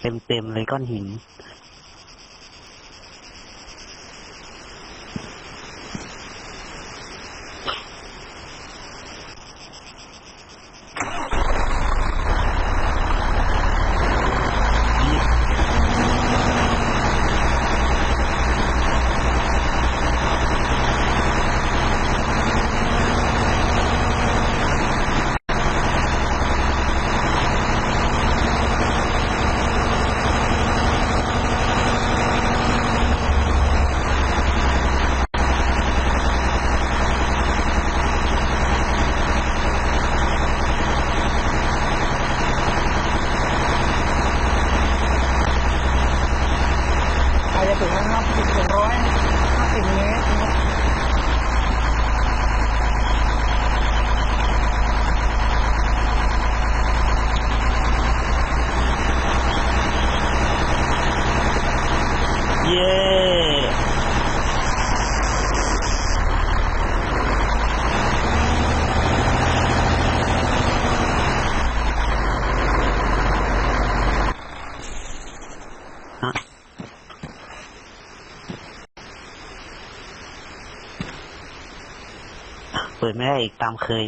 เต็มๆเลยก้อนหิน ใครจะถึงนะครับสิบถึงร้อยห้าสิบเมตรนะครับเย้ เปิดไม่ได้อีกตามเคย